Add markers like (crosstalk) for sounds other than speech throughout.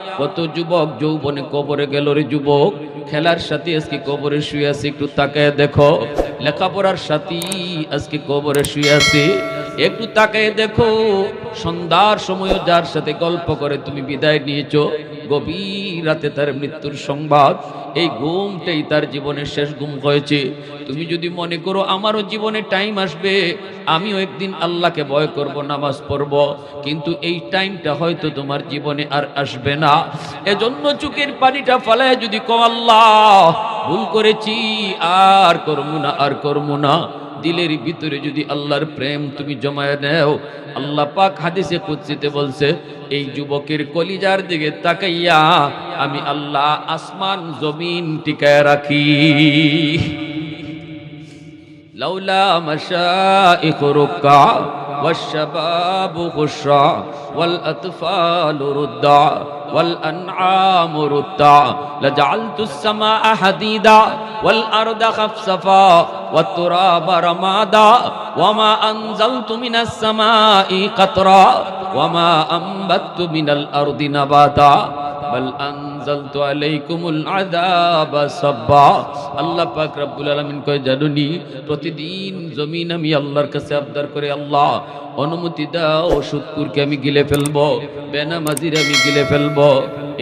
কত যুবক যৌবনে কবরে গেল রে যুবক? খেলার সাথে আজকে কবরে শুয়ে আছে, একটু তাকায় দেখো। লেখাপড়ার সাথী আজকে কবরে শুয়ে আছে। একটু তাকে দেখো, সন্ধ্যার সময়ও যার সাথে গল্প করে তুমি বিদায় নিয়েছ, গভীর রাতে তার মৃত্যুর সংবাদ, এই ঘুমটাই তার জীবনের শেষ ঘুম হয়েছে। তুমি যদি মনে করো আমারও জীবনে টাইম আসবে, আমিও একদিন আল্লাহকে ভয় করব, নামাজ পড়ব, কিন্তু এই টাইমটা হয়তো তোমার জীবনে আর আসবে না। এজন্য চোখের পানিটা ফালায় যদি কো আল্লাহ, ভুল করেছি, আর করব না, আর করব না। দিলের ভিতরে যদি আল্লাহর প্রেম তুমি জমায় নেও, আল্লাহ পাক হাদিসে কুচ্ছিতে বলছে, এই যুবকের কলিজার দিকে তাকাইয়া আমি আল্লাহ আসমান জমিন টিকায় রাখি। লাউলা মশা ইকরুকা والشباب خشع والأطفال ردع والأنعام رتع لجعلت السماء حديدا والأرض خفصفا والتراب رمادا وما أنزلت من السماء قطرا وما أنبت من الأرض نباتا বল আনজালতু আলাইকুমুল আযাব সাব্বা। আল্লাহ পাক রব্বুল আলামিন কয়, জানুনি, প্রতিদিন জমিন আমি আল্লাহর কাছে আবদার করে আল্লাহ, অনুমতি দাও, সুদকুরকে আমি গিলে ফেলব, বেনামাজির আমি গিলে ফেলব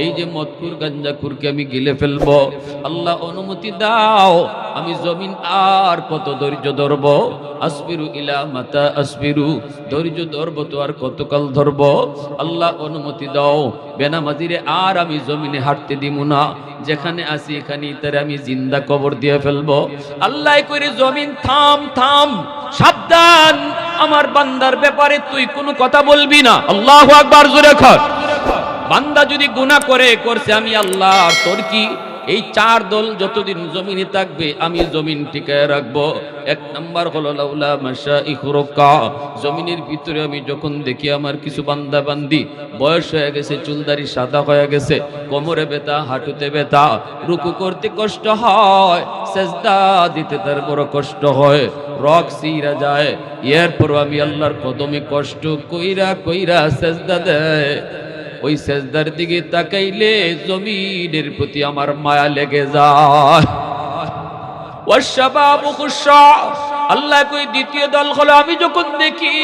এই যে মদকুর গাঞ্জাকুরকে আমি গিলে ফেলব, আল্লাহ অনুমতি দাও, আমি জমিন আর কত ধৈর্য ধরব? আসবিরু ইলা মাতা আসবিরু, ধৈর্য ধরব তো আর কতকাল ধরব? আল্লাহ অনুমতি দাও, বেনামাজিরে আর আমি জমিনে হাঁটতে দিব না, যেখানে আসি এখানে তারে আমি জিন্দা কবর দিয়ে ফেলব। আল্লাহ করে জমিন থাম থাম, সাবধান, আমার বান্দার ব্যাপারে তুই কোনো কথা বলবি না। আল্লাহ আকবার, জোরে খর বান্দা যদি গুনাহ করে, করছে আমি আল্লাহ তোর কি এই চার দল যতদিন জমিনে থাকবে, আমি জমিন টিকায় রাখব। এক নাম্বার হলো, লাউলা মাসা ইখরকা জমিনের ভিতরে আমি যখন দেখি আমার কিছু বান্দা বান্দি বয়স হয়ে গেছে, চুলদারি সাদা হয়ে গেছে, কোমরে ব্যথা, হাঁটুতে ব্যথা, রুকু করতে কষ্ট হয়, সেজদা দিতে তার বড় কষ্ট হয় রক সিরা যায়। এরপর আমি আল্লাহর কদমে কষ্ট কইরা কইরা সেজদা দেয়। ওই সেজদার দিকে তাকাইলে জমিনের প্রতি আমার মায়া লেগে যায়। আল্লাহ কই দ্বিতীয় দল হলো আমি যখন দেখি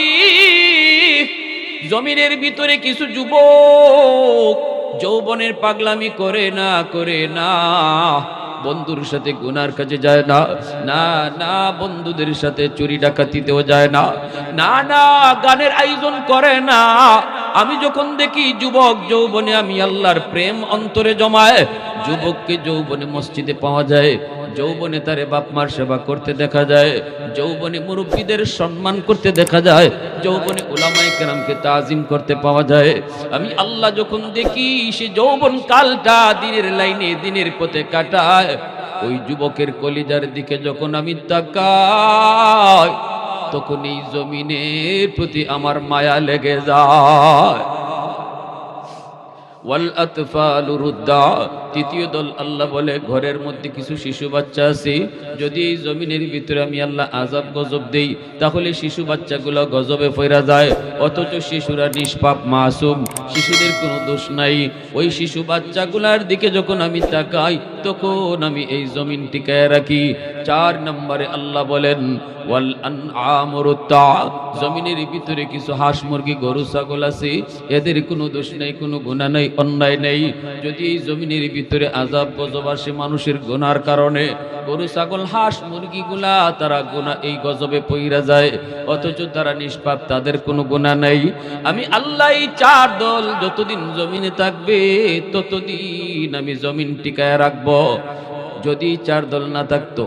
জমিনের ভিতরে কিছু যুবক যৌবনের পাগলামি করে না করে না। বন্ধুর সাথে গুনার কাছে যায় না। না না, বন্ধুদের সাথে চুরি ডাকাতিতেও যায় না। না না, গানের আয়োজন করে না। আমি যখন দেখি যুবক যৌবনে আমি আল্লাহর প্রেম অন্তরে জমায়, যুবককে যৌবনে মসজিদে পাওয়া যায়। যৌবনে তারে বাপ মার সেবা করতে দেখা যায়, যৌবনে মুরব্বীদের সম্মান করতে দেখা যায়, যৌবনে উলামায়ে কেরামকে তাজিম করতে পাওয়া যায়। আমি আল্লাহ যখন দেখি, সে যৌবন কালটা দিনের লাইনে দিনের পথে কাটায়, ওই যুবকের কলিজার দিকে যখন আমি তাকাই, তখন এই জমিনের প্রতি আমার মায়া লেগে যায়। ওয়াল আতফালু তৃতীয় দল আল্লাহ বলে, ঘরের মধ্যে কিছু শিশু বাচ্চা আছে, যদি এই জমিনের ভিতরে আমি আল্লাহ আজাব গজব দেই, তাহলে শিশু বাচ্চাগুলো গজবে ফেরা যায়। অথচ শিশুরা নিষ্পাপ, মাসুম, শিশুদের কোনো দোষ নাই। ওই শিশু বাচ্চাগুলার দিকে যখন আমি তাকাই তখন আমি এই জমিন টিকায় রাখি? চার নম্বরে আল্লাহ বলেন জমিনের ভিতরে কিছু হাঁস মুরগি, গরু, ছাগল আছে। এদের কোনো দোষ নেই, কোনো গুনাহ নেই, অন্যায় নেই। যদি এই জমিনের ভিতরে আজাব গজব আসে মানুষের গুনার কারণে, গরু, ছাগল, হাঁস মুরগিগুলা, তারা গুনাহ এই গজবে পইরা যায়। অথচ তারা নিষ্পাপ, তাদের কোনো গুনাহ নেই। আমি আল্লাহ চার দল, যতদিন জমিনে থাকবে, ততদিন আমি জমিন টিকায় রাখব। রাখব যদি চার দল না থাকতো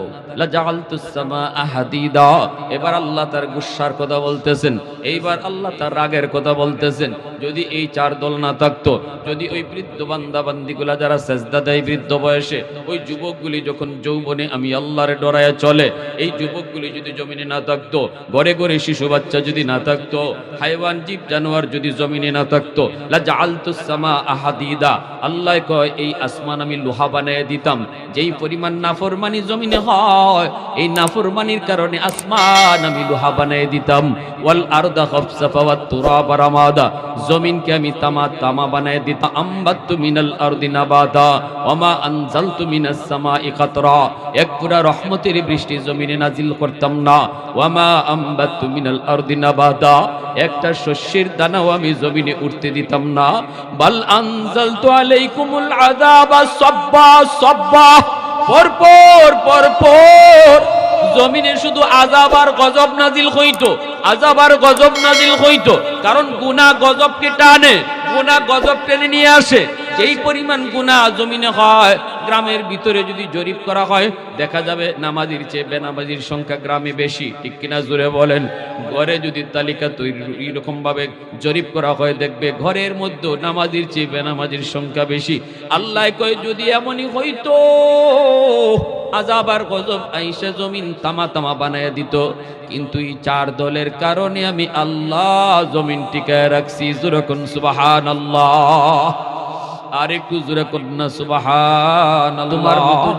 এবার আল্লাহ তার গুসার কথা বলতেছেন, এইবার আল্লাহ তার রাগের কথা বলতেছেন, যদি এই চার দল না থাকতো, যদি ওই বৃদ্ধ বান্দা বান্দিগুলা যারা সেজদা দেয় বৃদ্ধ বয়সে, ওই যুবকগুলি যখন যৌবনে আমি আল্লাহরে ডরায় চলে, এই যুবকগুলি যদি জমিনে না থাকতো গড়ে গড়ে শিশু বাচ্চা যদি না থাকতো, হাইওয়ান জীব জানোয়ার যদি জমিনে না থাকতো সামা আহাদিদা। আল্লাহ কয়, এই আসমান আমি লোহা বানায় দিতাম, যেই পরিমাণ নাফরমানি জমিনে হয়। এই নাফরমানির কারণে আসমান আমি লোহা বানিয়ে দিতাম। ওয়াল আরদা খাফসাফা ওয়াত তুরাবা রামাদা। জমিনকে আমি তামা তামা বানিয়ে দিতাম। আম্বাতু মিনাল আরদি নাবাদা। ওমা আনজালতু মিনাস সামাই কাতরা এক পুরা রহমতের বৃষ্টি জমিনে নাজিল করতাম না। ওয়ামা আম্বাতু মিনাল আরদি নাবাদা। একটা শস্যের দানাও আমি জমিনে উঠতে দিতাম না। বাল আনজালতু আলাইকুমুল আযাবা সাব্বা সাব্বা। পরপর পরপর। জমিনে শুধু আজাব আর গজব নাজিল হইতো, আজাব আর গজব নাজিল হইতো। কারণ গুনা গজবকে টানে গুনা গজব টেনে নিয়ে আসে। যেই পরিমাণ গুনা জমিনে হয় গ্রামের ভিতরে যদি জরিপ করা হয়, দেখা যাবে নামাজির চেয়ে বেনামাজির সংখ্যা গ্রামে বেশি। ঠিক কিনা জুড়ে বলেন? ঘরে যদি তালিকা তৈরি এরকম ভাবে জরিপ করা হয়, দেখবে ঘরের মধ্যে নামাজির চেয়ে বেনামাজির সংখ্যা বেশি। আল্লাহ কয়, যদি এমনই হইতো আজাব আর গজব আইসা জমিন তামা তামা বানায় দিত। কিন্তু এই চার দলের কারণে আমি আল্লাহ জমিন টিকায় রাখছি। যেরকম সুবাহান আল্লাহ আর একটু জোরে কন্যা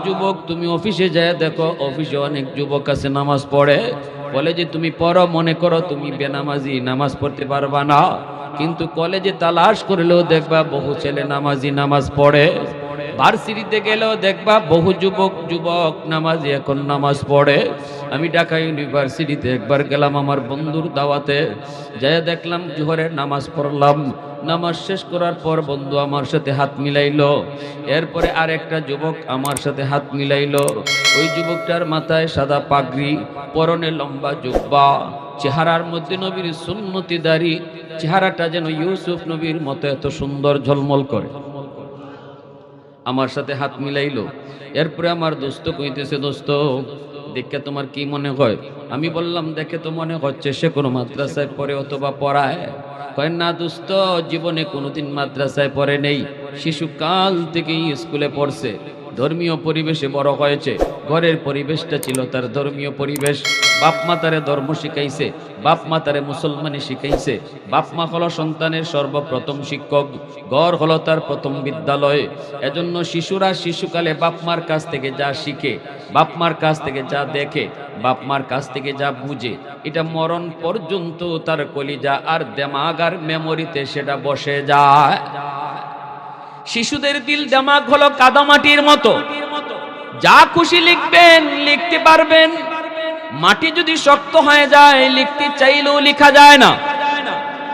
যুবক তুমি অফিসে যায় দেখো, অফিসে অনেক যুবক আছে, নামাজ পড়ে। বলে যে, তুমি পড়ো, মনে করো তুমি বেনামাজি, নামাজ পড়তে পারবা না। কিন্তু কলেজে তালাশ করলেও দেখবা বহু ছেলে নামাজি, নামাজ পড়ে। ভার্সিটিতে গেলেও দেখবা বহু যুবক যুবক নামাজি, এখন নামাজ পড়ে। আমি ঢাকা ইউনিভার্সিটিতে একবার গেলাম আমার বন্ধুর দাওয়াতে। যাই দেখলাম জোহরের নামাজ পড়লাম। নামাজ শেষ করার পর বন্ধু আমার সাথে হাত মিলাইলো। এরপরে আর একটা যুবক আমার সাথে হাত মিলাইলো। ওই যুবকটার মাথায় সাদা পাগড়ি, পরনে লম্বা জুব্বা, চেহারার মধ্যে নবীর সুন্নতি দাড়ি। চেহারাটা যেন ইউসুফ নবীর মতো এত সুন্দর ঝলমল করে। আমার সাথে হাত মিলাইলো। এরপরে আমার দোস্ত কইতেছে, দোস্ত, দেখে তোমার কি মনে হয়? আমি বললাম, দেখে তো মনে হচ্ছে সে কোনো মাদ্রাসায় পড়ে অথবা পড়ায়। কয় না দুস্থ জীবনে কোনোদিন মাদ্রাসায় পড়ে নেই। শিশুকাল থেকেই স্কুলে পড়ছে। ধর্মীয় পরিবেশে বড় হয়েছে। ঘরের পরিবেশটা ছিল তার ধর্মীয় পরিবেশ। বাপ মা তারে ধর্ম শিখাইছে, বাপ মা তারে মুসলমানি শিখাইছে। বাপ মা হলো সন্তানের সর্বপ্রথম শিক্ষক, ঘর হলো তার প্রথম বিদ্যালয়। এজন্য শিশুরা শিশুকালে বাপ মার কাছ থেকে যা শিখে, বাপ মার কাছ থেকে যা দেখে, বাপ মার কাছ থেকে যা বুঝে, এটা মরণ পর্যন্ত তার কলিজা আর দেমাগ আর মেমোরিতে সেটা বসে যায়। শিশুদের দিল দেমাগ হলো কাদামাটির মতো। যা খুশি লিখবেন, লিখতে পারবেন। মাটি যদি শক্ত হয়ে যায়, লিখতে চাইলেও লেখা যায় না।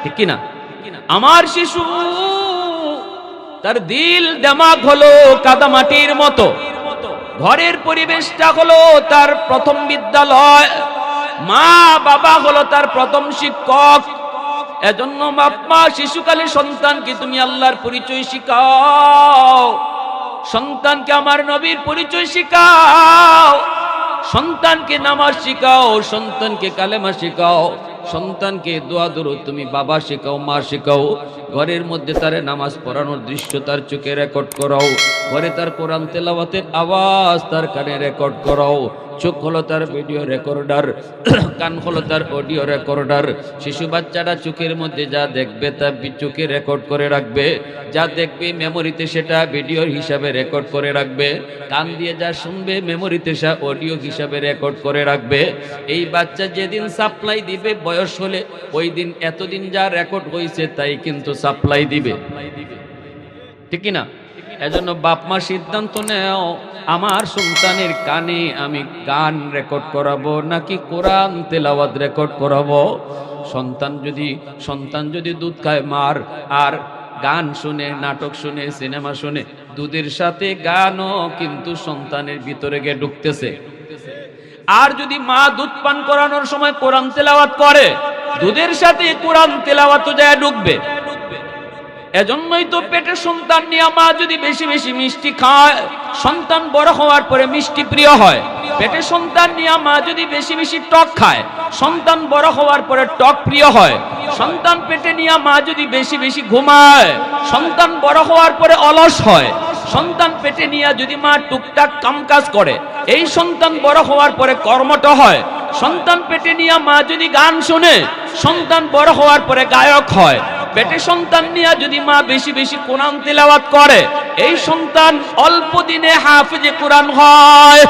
ঠিক কি না? আমার শিশু তার দিল দেমাগ হলো কাদামাটির মতো। ঘরের পরিবেশটা হলো তার প্রথম বিদ্যালয়। মা বাবা হলো তার প্রথম শিক্ষক। এজন্য বাপমা শিশুকালে সন্তানকে তুমি আল্লাহর পরিচয় শিখাও। সন্তানকে আমার নবীর পরিচয় শিখাও। সন্তানকে নামাজ শিখাও, সন্তানকে কালেমা শিখাও, সন্তানকে দোয়া দরো তুমি বাবা শেখাও, মা শেখাও। ঘরের মধ্যে তারে নামাজ পড়ানোর দৃশ্য তার চোখে রেকর্ড করাও। ঘরে তার কোরআন তেলাওয়াতের আওয়াজ তার কানে রেকর্ড করাও। চোখ হলো তার ভিডিও রেকর্ডার (clears throat) কান হলো তার অডিও রেকর্ডার শিশু বাচ্চারা চোখের মধ্যে যা দেখবে তা চোখে রেকর্ড করে রাখবে। যা দেখবে মেমোরিতে সেটা ভিডিও হিসাবে রেকর্ড করে রাখবে। কান দিয়ে যা শুনবে মেমোরিতে সে অডিও হিসাবে রেকর্ড করে রাখবে। এই বাচ্চা যেদিন সাপ্লাই দিবে, বয়স হলে ওই দিন এতদিন যা রেকর্ড হয়েছে তাই কিন্তু সাপ্লাই দিবে। ঠিক না এজন্য বাপ মা সিদ্ধান্ত নেও, আমার সন্তানের কানে আমি গান রেকর্ড করাবো নাকি কোরআন তেলাওয়াত রেকর্ড করাবো? সন্তান যদি সন্তান যদি দুধ খায়, মার আর গান শুনে, নাটক শুনে, সিনেমা শুনে, দুধের সাথে গানও কিন্তু সন্তানের ভিতরে গিয়ে ঢুকতেছে। আর যদি মা দুধ পান করানোর সময় কোরআন তেলাওয়াত করে, দুধের সাথে কোরআন তেলাওয়াত যায় ঢুকবে। এজন্যই তো পেটে সন্তান নিয়ে মা যদি বেশি বেশি মিষ্টি খায়, সন্তান বড় হওয়ার পরে মিষ্টি প্রিয় হয়। পেটে সন্তান নিয়ে মা যদি বেশি বেশি টক খায়, সন্তান বড় হওয়ার পরে টক প্রিয় হয়। সন্তান পেটে নিয়ে মা যদি বেশি বেশি ঘুমায়, সন্তান বড় হওয়ার পরে অলস হয়। সন্তান পেটে নিয়ে যদি মা টুকটাক কামকাজ করে, এই সন্তান বড় হওয়ার পরে কর্মঠ হয়। সন্তান পেটে নিয়ে মা যদি গান শুনে, সন্তান বড় হওয়ার পরে গায়ক হয়। পেটে সন্তান নিয়ে যদি মা বেশি বেশি কোরআন তেলাওয়াত করে, এই সন্তান অল্প দিনে হাফেজে কোরআন হয়।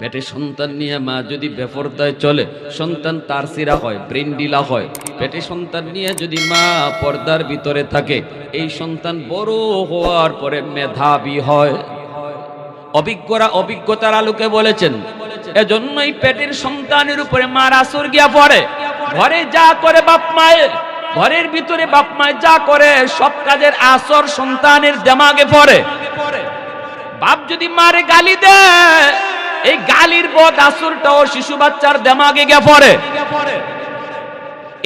পেটে সন্তান নিয়ে মা যদি বেফরদায় চলে, সন্তান তার সিরা হয়, ব্রেন ডিলা হয়। পেটে সন্তান নিয়ে যদি মা পর্দার ভিতরে থাকে, এই সন্তান বড় হওয়ার পরে মেধাবী হয়। অভিজ্ঞরা অভিজ্ঞতার আলোকে বলেছেন, এজন্যই পেটের সন্তানের উপরে মার আসর গিয়া পড়ে। ঘরে যা করে বাপ মায়ের, ঘরের ভিতরে বাপ মায় যা করে, সব কাজের আসর সন্তানের দেমাগে পড়ে। বাপ যদি মারে গালি দেয়, এই গালির বদ আসরটাও শিশু বাচ্চার দেমাগে গিয়া পড়ে।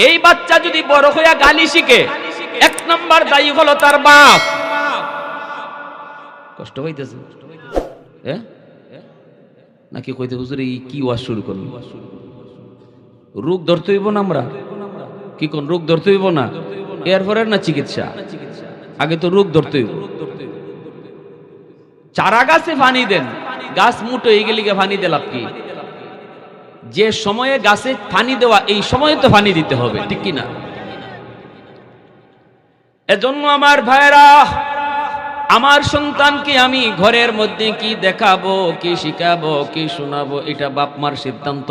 এই বাচ্চা যদি বড় হইয়া গালি শিখে, এক নম্বর দায়ী হলো তার বাপ। কষ্ট হইতেছে। নাকি কইতে হুজুর, এই কি ওয়াজ শুরু করল? রোগ ধরতে হইব না আমরা? কি কোন রোগ ধরতে হইব না? এরপরে না চিকিৎসা? আগে তো রোগ ধরতে হইব। চারা গাছে পানি দেন, গাছ মুটো এই গেলিকে পানি দিলাম কি? যে সময়ে গাছে পানি দেওয়া, এই সময়ে তো পানি দিতে হবে, ঠিক কি না এজন্য আমার ভাইরা আমার সন্তানকে আমি ঘরের মধ্যে কি দেখাবো, কি শিখাবো, কি শোনাবো, এটা বাপ মার সিদ্ধান্ত।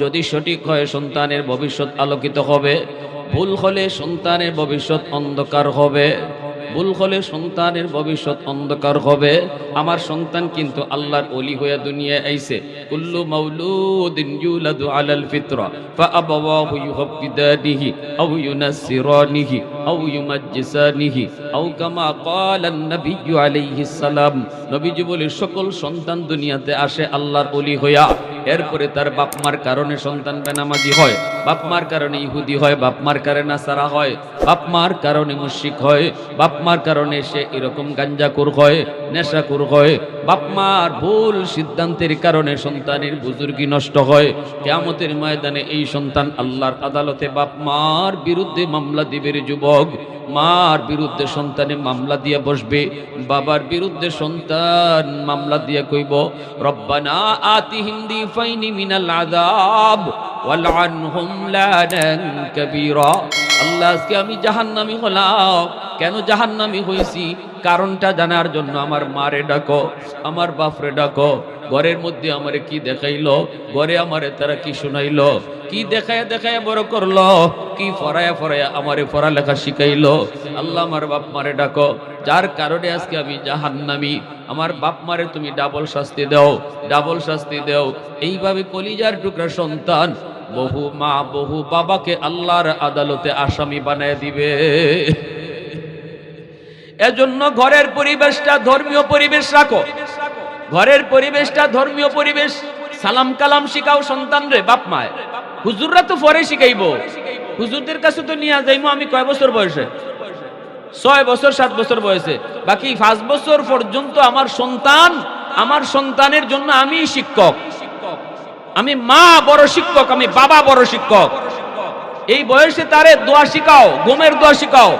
যদি সঠিক হয় সন্তানের ভবিষ্যৎ আলোকিত হবে, ভুল হলে সন্তানের ভবিষ্যৎ অন্ধকার হবে, ভুল হলে সন্তানের ভবিষ্যৎ অন্ধকার হবে। আমার সন্তান কিন্তু আল্লাহর অলি হয়ে দুনিয়ায় আইছে। কুল্লু মাউলুদিন ইউলাদু আলাল ফিতরা, ফাআবাওয়াহু ইউহাব্বিদানিহি আও ইউনাসসিরানিহি আও ইউমাজ্জিসানিহি আও কামা ক্বালা আন-নাবিয়্যু আলাইহিস সালাম। নবীজি বলে, সকল সন্তান দুনিয়াতে আসে আল্লাহর অলি হইয়া। এরপরে তার বাপ মার কারণে সন্তান বেনামাজি হয়। বাপ মার কারণে ইহুদি হয়, বাপ মার কারণে নাসারা হয়, বাপ মার কারণে মুশরিক হয়, বাপ মার কারণে সে এরকম গাঞ্জাকুর হয় নেশাকুর হয়। বাপ মার ভুল সিদ্ধান্তের কারণে সন্তানের বুজুর্গি নষ্ট হয়। কেয়ামতের ময়দানে এই সন্তান আল্লাহর আদালতে বাপ মার বিরুদ্ধে মামলা দিবের যুবক। মার বিরুদ্ধে সন্তানে মামলা দিয়ে বসবে। বাবার বিরুদ্ধে সন্তান মামলা দিয়ে কইব, রব্বানা আতিহিম দিফাইনি মিনাল আযাব ওয়ালআনহুম লানান কাবীরা আল্লাহ আজকে আমি জাহান্নামী হলাম কেন জাহান্নামী হইছি কারণটা জানার জন্য আমার মারে ডাকো, আমার বাপরে ডাকো, ঘরের মধ্যে আমারে কি দেখাইলো, ঘরে আমারে তারা কি শুনাইলো, কি দেখায় দেখায় বড় করল, কি ফরায়া ফরায়া আমারে পড়ালেখা শিখাইলো, আল্লাহ আমার বাপ মারে ডাকো, যার কারণে আজকে আমি জাহান্নামি, আমার বাপ মারে তুমি ডাবল শাস্তি দাও, ডাবল শাস্তি দাও, এইভাবে কলিজার টুকরা সন্তান, বহু মা, বহু বাবাকে আল্লাহর আদালতে আসামি বানায় দিবে। এজন্য ঘরের পরিবেশটা ধর্মীয় পরিবেশ রাখো। ঘরের পরিবেশটা ধর্মীয় পরিবেশ। সালাম কালাম শিখাও সন্তান রে, বাপ মায় হুজুররা তো পরে শিখাইবো। হুজুরদের কাছে তো নিয়ে যাইবো আমি কয় বছর বয়সে? ছয় বছর, সাত বছর বয়সে। বাকি পাঁচ বছর পর্যন্ত আমার সন্তান, আমার সন্তানের জন্য আমি শিক্ষক। আমি মা বড় শিক্ষক, আমি বাবা বড় শিক্ষক। এই বয়সে তারে দোয়া শিখাও, ঘুমের দোয়া শিখাও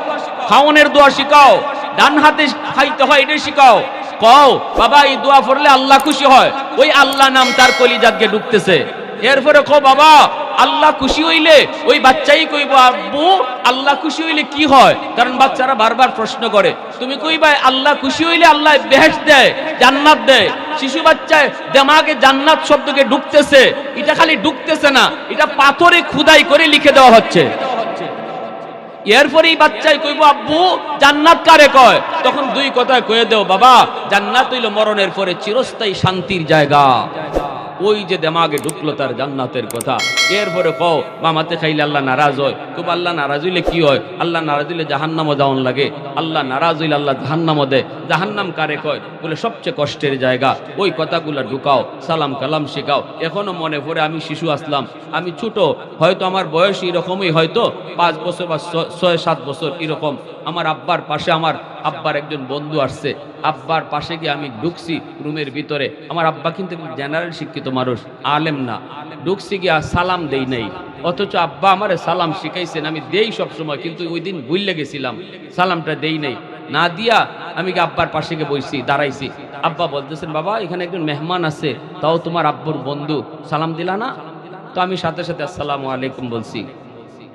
খাওয়ানোর দোয়া শিখাও ডান হাতে খাইতে হয় এটা শিখাও। কও, বাবা, এই দোয়া পড়লে আল্লাহ খুশি হয়। ওই আল্লাহ নাম তার কলিজাতকে ঢুকতেছে এরপরে কো বাবা, আল্লাহ খুশি হইলে ওই বাচ্চাই কইব, আব্বু, আল্লাহ খুশি হইলে কি হয়? কারণ বাচ্চারা বারবার প্রশ্ন করে, তুমি কইবা, আল্লাহ খুশি হইলে আল্লাহ বেহেস দেয়, জান্নাত দেয়? শিশু বাচ্চায় দেমাগে জান্নাত শব্দকে ঢুকতেছে এটা খালি ঢুকতেছে না, এটা পাথরে খুদাই করে লিখে দেওয়া হচ্ছে। এরপরেই বাচ্চাই কইব, আব্বু, জান্নাত কারে কয়? তখন দুই কথায় কয়ে দেও, বাবা, জান্নাত হইল মরণের পরে চিরস্থায়ী শান্তির জায়গা। ওই যে দেমাগে ঢুকলো তার জান্নাতের কথা। এরপরে কও মামাতে খাইলে আল্লাহ নারাজ হয়। খুব আল্লাহ নারাজ হইলে কি হয়? আল্লাহ নারাজ হইলে জাহান্নামও যাওয়ান লাগে। আল্লাহ নারাজ হইলে আল্লাহ জাহান্নামও দেয়। জাহান্নাম কারে কয়? বলে, সবচেয়ে কষ্টের জায়গা। ওই কথাগুলো ঢুকাও, সালাম কালাম শেখাও। এখনও মনে পড়ে আমি শিশু আসলাম। আমি ছোট, হয়তো আমার বয়স এরকমই হয়তো। পাঁচ বছর বা ছয়, সাত বছর এরকম। আমার আব্বার পাশে আমার আব্বার একজন বন্ধু আসছে। আব্বার পাশে গিয়ে আমি ঢুকছি রুমের ভিতরে। আমার আব্বা কিন্তু জেনারেল শিক্ষিত মানুষ, আলেম না। ঢুকছি গিয়া সালাম দেই নাই। অথচ আব্বা আমারে সালাম শিখাইছেন, আমি দেই সব সময় কিন্তু ওই দিন ভুললে গেছিলাম। সালামটা দেই নাই। না দিয়া আমি আব্বার পাশে গিয়ে বইছি, দাঁড়াইছি। আব্বা বলতেছেন, বাবা, এখানে একজন মেহমান আছে, তাও তোমার আব্বুর বন্ধু। সালাম দিলা না? তো আমি সাথে সাথে, আসসালামু আলাইকুম বলছি।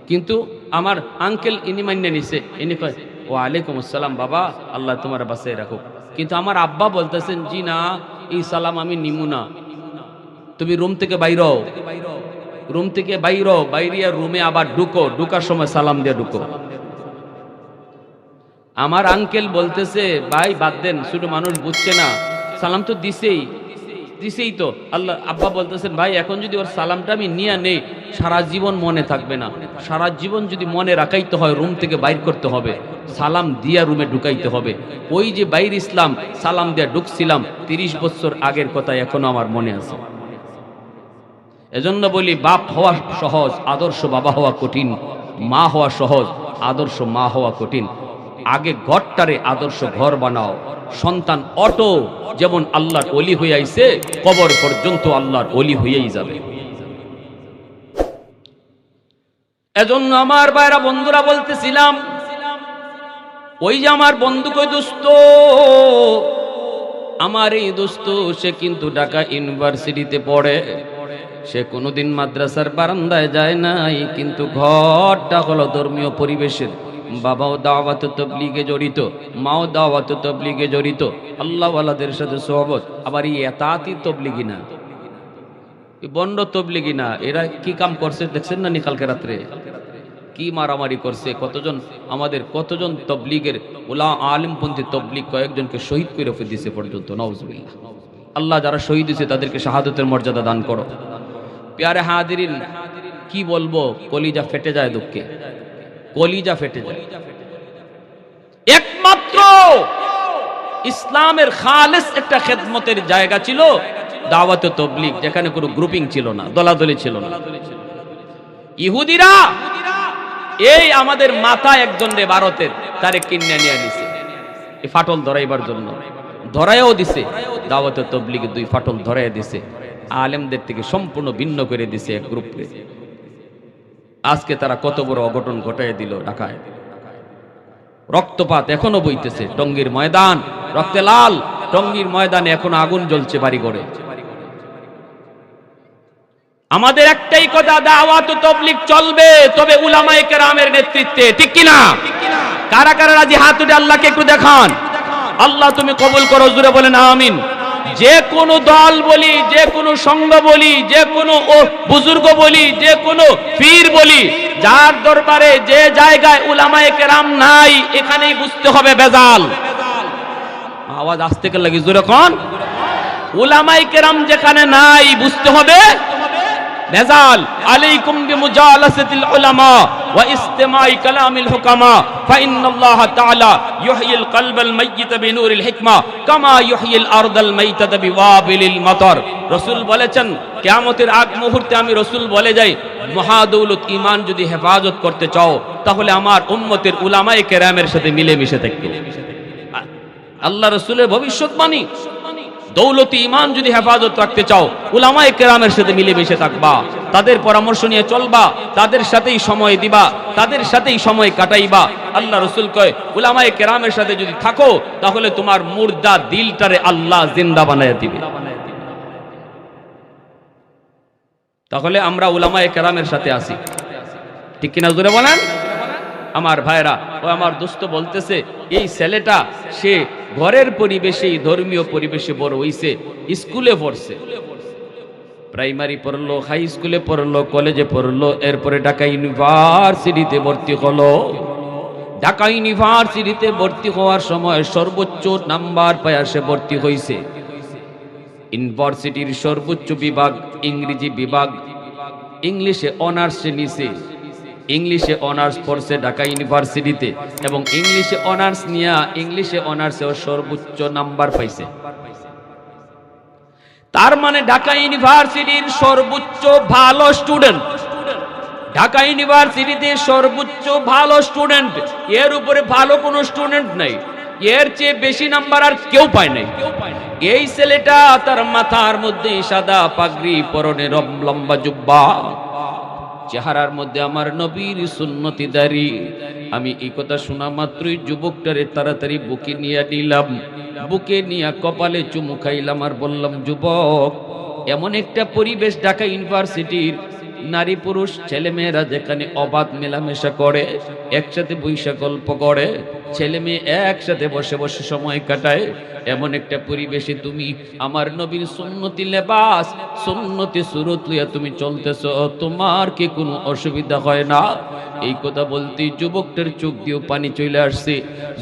কিন্তু আমার আঙ্কেল ইনি মান্য নিছে। ইনি কয় ও আলাইকুম আসসালাম বাবা, আল্লাহ তোমার বাসায় রাখুক। কিন্তু আমার আব্বা বলতেছেন, জি না, এই সালাম আমি নিমু না। তুমি রুম থেকে বাইর রুম থেকে বাইর বাইরিয়া রুমে আবার ঢুকো। ঢুকার সময় সালাম দিয়ে ঢুকো। আমার আঙ্কেল বলতেছে, ভাই, বাদ দেন, শুধু মানুষ বুঝছে না। সালাম তো দিছেই। দিছেই তো। আল্লাহ, আব্বা বলতেছেন, ভাই, এখন যদি ওর সালামটা আমি নিয়ে নেই, সারা জীবন মনে থাকবে না। সারা জীবন যদি মনে রাখাইতে হয়, রুম থেকে বাইর করতে হবে। সালাম দিয়া রুমে ঢুকাইতে হবে। ওই যে বাইর ইসলাম, সালাম দিয়া ঢুকছিলাম, তিরিশ বছর আগের কথা এখনও আমার মনে আছে। এজন্য বলি, বাপ হওয়া সহজ, আদর্শ বাবা হওয়া কঠিন, মা হওয়া সহজ, আদর্শ মা হওয়া কঠিন। আগে ঘরটারে আদর্শ ঘর বানাও। সন্তান অটো, যেমন আল্লাহর অলি হয়ে আইছে, কবর পর্যন্ত আল্লাহর অলি হয়েই যাবে। এজন্য আমার বাইরা বন্ধুরা বলতেছিলাম, ওই যে আমার বন্ধু কই দোস্ত আমার এই দোস্ত সে কিন্তু ঢাকা ইউনিভার্সিটিতে পড়ে। সে কোনোদিন মাদ্রাসার বারান্দায় যায় নাই, কিন্তু ঘরটা হলো ধর্মীয় পরিবেশের বাবাও দাওয়াত তবলিগে জড়িত, মাও দাওয়াত তবলিগে জড়িত। আল্লাহওয়ালাদের সাথে সোহবত। আবার এই এতাতি তবলিগি না। বন্ড তবলিগি না। এরা কি কাম করছে দেখছেন না নি কালকে রাত্রে? কি মারামারি করছে? কতজন আমাদের কতজন তবলিগের ওলা আলিমপন্থী তবলিগ কয়েকজনকে শহীদ করে দিছে পর্যন্ত? নওজবিল্লাহ আল্লাহ যারা শহীদ দিছে তাদেরকে শাহাদতের মর্যাদা দান করো। পেয়ারে হাদিরিন কি বলব? কলিজা ফেটে যায় দুঃখে। কলিজা ফেটে যায়। একমাত্র ইসলামের খালেস একটা খেদমতের জায়গা ছিল দাওয়াত তবলিগ, যেখানে কোনো গ্রুপিং ছিল না, দলাদলি ছিল না। ইহুদিরা এই আমাদের মাথা একজন রে ভারতের, তারে কিনে নিয়ে নিছে। এই ফাটল ধরাইবার জন্য। ধরাইও দিছে। দাওয়াত তবলিগে দুই ফাটল ধরাই দিছে। আলেমদের থেকে সম্পূর্ণ ভিন্ন করে দিছে এক গ্রুপকে আজকে তারা কত বড় অঘটন ঘটাই দিল ঢাকায়। রক্তপাত এখনও বইতেছে, টঙ্গীর ময়দান, রক্তে লাল, টঙ্গীর ময়দানে এখনও আগুন জ্বলছে বাড়ি ঘরে আমাদের একটাই কথা, দাওয়াত তবলিগ চলবে, তবে উলামায়ে কেরামের নেতৃত্বে, ঠিক কিনা? কারা কারা রাজি? হাত উঠে আল্লাহকে একটু দেখান। আল্লাহ তুমি কবুল করো জুড়ে বলেন, আমিন। যে কোনো দল বলি, যে কোনো সংঘ বলি, যে কোনো বুজুর্গ বলি, যে কোনো পীর বলি, যার দরবারে যে জায়গায় উলামায়ে কেরাম নাই, এখানেই বুঝতে হবে বেজাল আওয়াজ আসতে গেলে জোরে কোন? উলামায়ে কেরাম যেখানে নাই, বুঝতে হবে ভেজাল আলাইকুম বিমুজালাসাতিল উলামা ওয়া ইসতিমাই কালামিল হুকামা, ফাইন্নাল্লাহ তাআলা ইউহয়িল কলবাল মাইয়িত বিনুরিল হিকমা, কামা ইউহয়িল আরদাল মাইতাত বিওয়াবিলিল মাতার। রাসূল বলেছেন, কিয়ামতের আগ মুহূর্তে আমি রাসূল বলে যাই, মহাদৌলত ঈমান যদি হেফাজত করতে চাও, তাহলে আমার উম্মতের উলামায়ে কেরামের সাথে মিলেমিশে থাকবে। আল্লাহ রসুলের ভবিষ্যৎবাণী। দৌলতি ইমান যদি হেফাজত রাখতে চাও, উলামায় কেরামের সাথে মিলেমিশে থাকবা। তাদের পরামর্শ নিয়ে চলবা, তাদের সাথেই সময় দিবা, তাদের সাথেই সময় কাটাইবা। আল্লাহ রসুল কয়, উলামায়ে কেরামের সাথে যদি থাকো, তাহলে তোমার মুর্দা দিলটারে আল্লাহ জিন্দা বানায় দিবে। তাহলে আমরা উলামায় কেরামের সাথে আসি ঠিক কিনা জোরে বলেন? আমার ভাইরা ও আমার দোস্ত বলতেছে, এই ছেলেটা সে ঘরের পরিবেশে ধর্মীয় পরিবেশে বড় হইছে, স্কুলে পড়ছে। প্রাইমারি পড়ল, হাই স্কুলে পড়ল, কলেজে পড়ল, এরপরে ঢাকা ইউনিভার্সিটিতে ভর্তি হলো। ঢাকা ইউনিভার্সিটিতে ভর্তি হওয়ার সময় সর্বোচ্চ নাম্বার পায় সে ভর্তি হয়েছে ইউনিভার্সিটির সর্বোচ্চ বিভাগ ইংরেজি বিভাগ, ইংলিশে অনার্স নিছে। ইংলিশে অনার্স পড়ছে ঢাকা ইউনিভার্সিটিতে এবং ইংলিশে অনার্স নিয়ে ইংলিশে অনার্সে ও সর্বোচ্চ নাম্বার পাইছে। তার মানে ঢাকা ইউনিভার্সিটির সর্বোচ্চ ভালো স্টুডেন্ট। ঢাকা ইউনিভার্সিটিতে সর্বোচ্চ ভালো স্টুডেন্ট, এর উপরে ভালো কোনো স্টুডেন্ট নাই। এর চেয়ে বেশি নাম্বার আর কেউ পায় নাই। এই ছেলেটা তার মাথার মধ্যে সাদা পাগড়ি পরনে লম্বা জুব্বা। চেহারার মধ্যে আমার নবীর সুন্নতি দারি আমি এই কথা শোনা মাত্রই যুবকটারে তাড়াতাড়ি বুকে নিয়ে নিলাম। বুকে নিয়ে কপালে চুমু খাইলাম আর বললাম, যুবক, এমন একটা পরিবেশ ঢাকা ইউনিভার্সিটির নারী পুরুষ, ছেলে মেয়েরা যেখানে অবাধ মেলামেশা করে, একসাথে বৈশা গল্প করে, ছেলে মেয়ে একসাথে বসে বসে সময় কাটায়, এমন একটা পরিবেশে তুমি আমার নবীর সুন্নতি লেবাস, সুন্নতি সুরত লইয়া তুমি চলতেছ, তোমার কি কোনো অসুবিধা হয় না? এই কথা বলতে যুবকটার চোখ দিয়েও পানি চলে আসছে।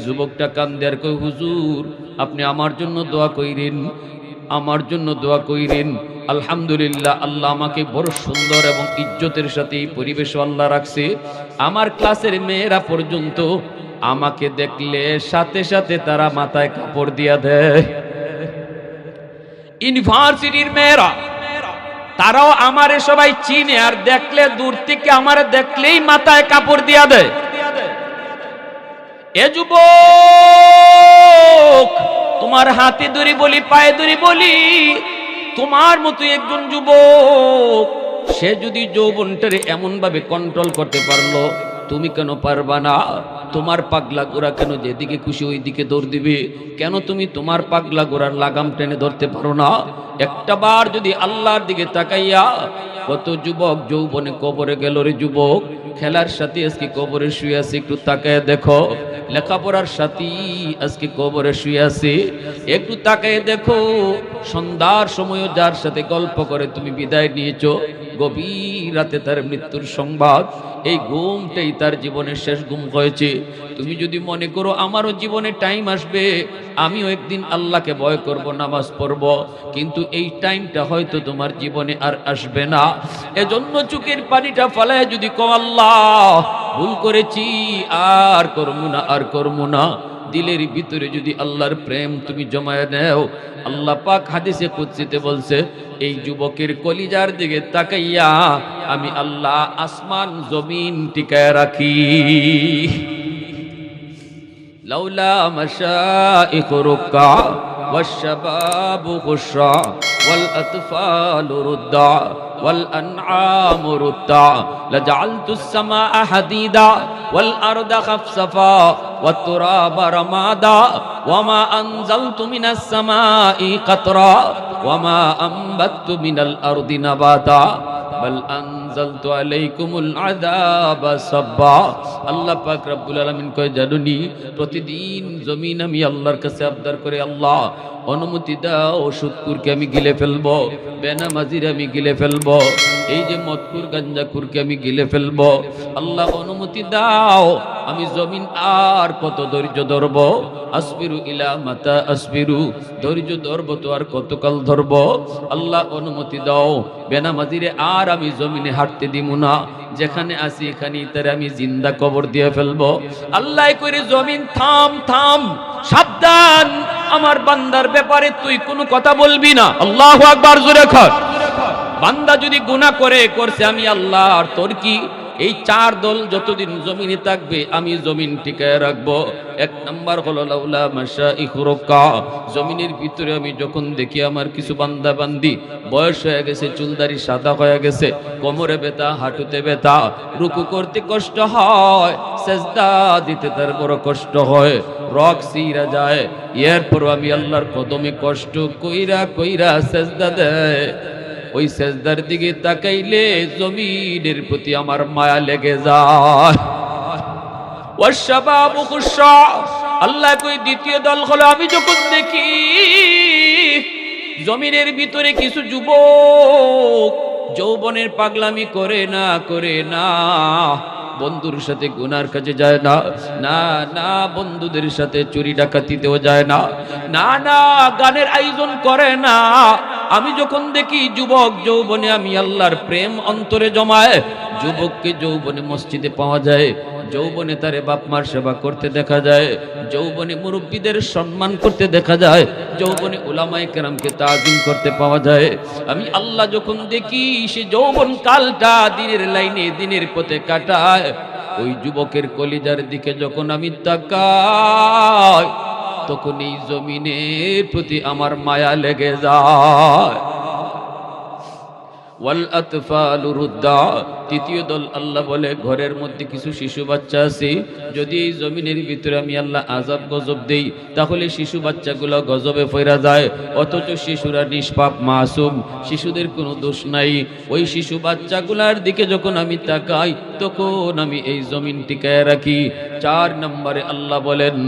যুবকটা কান্দে আর কই হুজুর, আপনি আমার জন্য দোয়া কইরেন, আমার জন্য দোয়া কইরেন। আলহামদুলিল্লাহ, আল্লাহ আমাকে বড় সুন্দর এবং ইজ্জতের সাথে পরিবেশ আল্লাহ রাখছে। আমার ক্লাসের মেয়েরা পর্যন্ত আমাকে দেখলে সাথে সাথে তারা মাথায় কাপড় দিয়া দেয়। ইউনিভার্সিটির মেয়েরা, তারাও আমারে সবাই চিনে আর দেখলে দূর থেকে আমারে দেখলেই মাথায় কাপড় দিয়া দেয়। তোমার হাতে ধরি বলি, পায়ে ধরি বলি তোমার মতো একজন যুবক, সে যদি যৌবনটারে এমন ভাবে কন্ট্রোল করতে পারল, তুমি কেন পারবা না? তোমার পাগলা গোড়া কেন যেদিকে খুশি ওই দিকে দৌড় দিবে? কেন তুমি তোমার পাগলা গোড়ার লাগাম টেনে ধরতে পারো না? একটা বার যদি আল্লাহর দিকে তাকাইয়া কত যুবক যৌবনে কবরে গেল রে যুবক? খেলার সাথে আজকে কবরে শুয়ে আছে, একটু তাকায় দেখো। লেখাপড়ার সাথী আজকে কবরে শুয়ে আছে। একটু তাকায় দেখো। সন্ধ্যার সময়ও যার সাথে গল্প করে তুমি বিদায় নিয়েছো। গভীর রাতে তার মৃত্যুর সংবাদ। এই ঘুমটাই তার জীবনের শেষ ঘুম হয়েছে। তুমি যদি মনে করো আমারও জীবনে টাইম আসবে, আমিও একদিন আল্লাহকে ভয় করব, নামাজ পড়ব। কিন্তু এই টাইমটা হয়তো তোমার জীবনে আর আসবে না। এজন্য চোখের পানিটা ফালায় যদি কো আল্লাহ, ভুল করেছি, আর করব না, আর করব না। দিলের ভিতরে যদি আল্লাহর প্রেম তুমি জমায় নেও আল্লাহ পাক হাদিসে কুৎসিতে বলছে এই যুবকের কলিজার দিকে তাকাইয়া আমি আল্লাহ আসমান জমিন টিকায় রাখি لولا مشائخ ركع والشباب خشع والأطفال ردع والأنعام رتع لجعلت السماء حديدا والأرض خفصفا والتراب رمادا وما أنزلت من السماء قطرا وما أنبت من الأرض نباتا بل أنزلت عليكم العذاب صبا আল্লাহ পাক রব্বুল আলামিন কয় জানুনি প্রতিদিন জমিন আমি আল্লাহর কাছে আবদার করে আল্লাহ অনুমতি দাও সুৎকুরকে আমি গিলে ফেলবো বেনামাজির আমি গিলে ফেলবো এই যে মদকুর গাঞ্জাকুরকে আমি গিলে ফেলব। আল্লাহ অনুমতি দাও, আমি জমিন আর কত ধৈর্য ধরব? আসবিরু ইলা মাতা আসবিরু, ধৈর্য ধরব তো আর কতকাল ধরব? আল্লাহ অনুমতি দাও, বেনামাজিরে আর আমি জমিনে হাঁটতে দিব না। যেখানে আসি এখানে তারে আমি জিন্দা কবর দিয়ে ফেলব। আল্লাহ করে জমিন থাম থাম, সাবধান। আমার বান্দার ব্যাপারে তুই কোনো কথা বলবি না। আল্লাহ আকবার, জোরে খর বান্দা যদি গুনাহ করে, করছে আমি আল্লাহ, আর তোর কি? এই চার দল যতদিন জমিনে থাকবে, আমি জমিন টিকায় রাখব। এক নাম্বার হলো, লাউলা মাসা ইখরকা জমিনের ভিতরে আমি যখন দেখি আমার কিছু বান্দা বান্দি বয়স হয়ে গেছে, চুলদারি সাদা হয়ে গেছে, কোমরে ব্যথা, হাঁটুতে ব্যথা, রুকু করতে কষ্ট হয়, সেজদা দিতে তার বড় কষ্ট হয় রক সিরা যায়। এরপর আমি আল্লাহর কদমে কষ্ট কইরা কইরা সেজদা দেয়। ওই সেজদার দিকে তাকাইলে জমিনের প্রতি আমার মায়া লেগে যায়। আল্লাহ কই দ্বিতীয় দল হলো, আমি যখন দেখি জমিনের ভিতরে কিছু যুবক যৌবনের পাগলামি করে না করে না বন্ধুর সাথে গুনার কাছে যায় না। না না, বন্ধুদের সাথে চুরি ডাকাতিতেও যায় না। না না, গানের আয়োজন করে না। আমি যখন দেখি যুবক যৌবনে আমি আল্লাহর প্রেম অন্তরে জমায়, যুবককে যৌবনে মসজিদে পাওয়া যায়। যৌবনে তারে বাপ মার সেবা করতে দেখা যায়, যৌবনে মুরব্বীদের সম্মান করতে দেখা যায়, যৌবনে উলামায়ে কেরামকে তাজিম করতে পাওয়া যায়। আমি আল্লাহ যখন দেখি, সে যৌবন কালটা দিনের লাইনে দিনের পথে কাটায়, ওই যুবকের কলিজার দিকে যখন আমি তাকাই, তখন এই জমিনের প্রতি আমার মায়া লেগে যায়। ওয়াল আতফালু রুদ্দা তৃতীয় দল আল্লাহ বলে, ঘরের মধ্যে কিছু শিশু বাচ্চা আছে, যদি এই জমিনের ভিতরে আমি আল্লাহ আজাব, গজব দেই, তাহলে শিশু বাচ্চাগুলো গজবে ফেরা যায়। অথচ শিশুরা নিষ্পাপ, মাসুম, শিশুদের কোনো দোষ নাই। ওই শিশু বাচ্চাগুলার দিকে যখন আমি তাকাই, তখন আমি এই জমিন টিকায় রাখি। চার নম্বরে আল্লাহ বলেন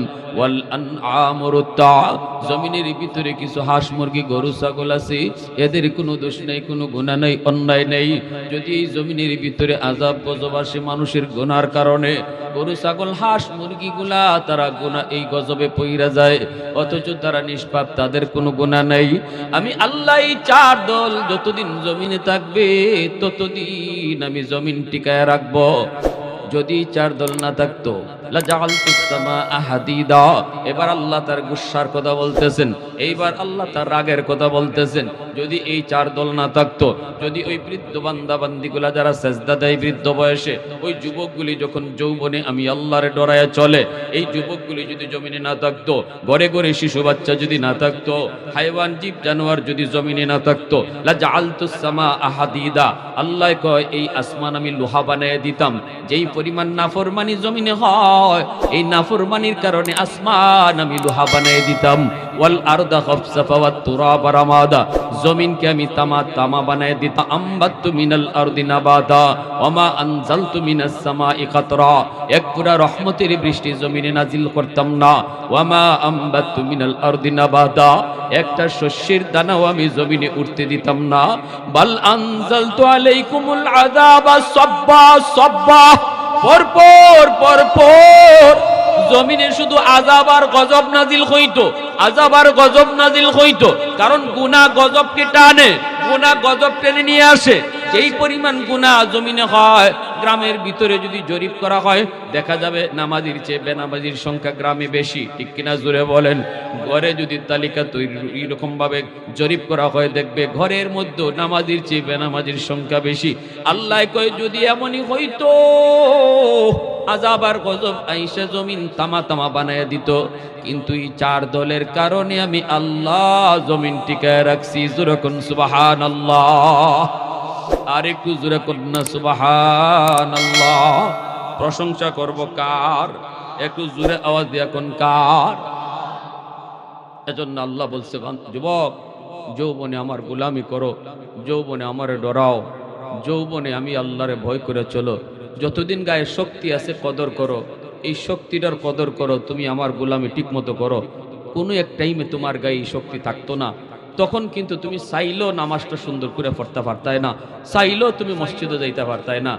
জমিনের ভিতরে কিছু হাঁস মুরগি, গরু, ছাগল আছে, এদের কোনো দোষ নেই, কোনো গুণা নেই, অন্যায় নেই। যদি এই জমিনের ভিতরে আজাব গজব মানুষের গোনার কারণে গরু, ছাগল, হাঁস, মুরগিগুলা তারা গোনা এই গজবে পইরা যায়, অথচ তারা নিষ্পাপ, তাদের কোনো গোনা নাই। আমি আল্লাহ চার দল, যতদিন জমিনে থাকবে ততদিন আমি জমিন টিকায় রাখব। যদি চার দল না থাকতো এবার আল্লাহ তার গুসার কথা বলতেছেন, এইবার আল্লাহ তার রাগের কথা বলতেছেন। যদি এই চার দল না থাকতো, যদি ওই বৃদ্ধ বান্দা বান্দিগুলা যারা সেজদা দেয় বৃদ্ধ বয়সে, ওই যুবকগুলি যখন যৌবনে আমি আল্লাহরে ডরায়া চলে, এই যুবকগুলি যদি জমিনে না থাকতো, ঘরে ঘরে শিশু বাচ্চা যদি না থাকতো, হাইওয়ান জীব জানোয়ার যদি জমিনে না থাকতো, লাজাআলতুস সামাআ হাদিদা। আল্লাহ কয়, এই আসমান আমি লোহা বানায় দিতাম, যেই পরিমাণ নাফরমানি জমিনে হয় এই নাফরমানির কারণে আসমান আমি লোহা দিতাম। ওয়াল আরদা জমিনকে আমি তামা তামা দিতাম। মিনাল মিনাস এক পুরা রহমতের বৃষ্টি জমিনে নাজিল করতাম না। ওয়ামা আম্বাতু মিনাল আরদি নাবাদা। একটা শস্যের দানাও আমি জমিনে উঠতে দিতাম না। বাল আনজালতু আলাইকুমুল আযাবা সাব্বা সাব্বা। পরপর পরপর জমিনে শুধু আজাব আর গজব নাজিল হইতো, আজাব আর গজব নাজিল হইতো। কারণ গুনা গজবকে টানে গুনা গজব টেনে নিয়ে আসে। যেই পরিমাণ গুনাহ জমিনে হয়, গ্রামের ভিতরে যদি জরিপ করা হয়, দেখা যাবে নামাজির চেয়ে বেনামাজির সংখ্যা গ্রামে বেশি। ঠিক কিনা জুড়ে বলেন? ঘরে যদি তালিকা তৈরি এরকম ভাবে জরিপ করা হয়, দেখবে ঘরের মধ্যে নামাজির চেয়ে বেনামাজির সংখ্যা বেশি। আল্লাহ কয়, যদি এমনই হইতো আজাব আর গজব আইসা জমিন তামা তামা বানায় দিত। কিন্তু এই চার দলের কারণে আমি আল্লাহ জমিন টিকায় রাখছি। যেরকম সুবাহান আল্লাহ আর একটু জোরে প্রশংসা করব কার? একটু জোরে আওয়াজ দিয়া কোন কার? এজন্য আল্লাহ বলছে যুবক, যৌবনে আমার গোলামি করো, যৌবনে আমারে ডরাও, যৌবনে আমি আল্লাহরে ভয় করে চলো। যতদিন গায়ে শক্তি আছে কদর করো, এই শক্তিটার কদর করো, তুমি আমার গোলামি ঠিক মতো করো। কোনো এক টাইমে তোমার গায়ে এই শক্তি থাকতো না। তখন কিন্তু তুমি চাইলেও নামাজটা সুন্দর করে পড়তে পারতায় না, চাইলেও তুমি মসজিদে যাইতে পারতায় না।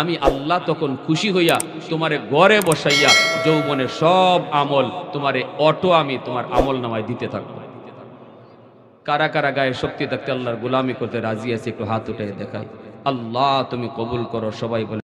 আমি আল্লাহ তখন খুশি হইয়া তোমারে গড়ে বসাইয়া যৌবনের সব আমল তোমারে অটো আমি তোমার আমল নামায় দিতে থাকব। কারা কারা গায়ে শক্তি থাকতে আল্লাহর গোলামি করতে রাজি আছে একটু হাত উঠে দেখাই। আল্লাহ তুমি কবুল করো, সবাই বলে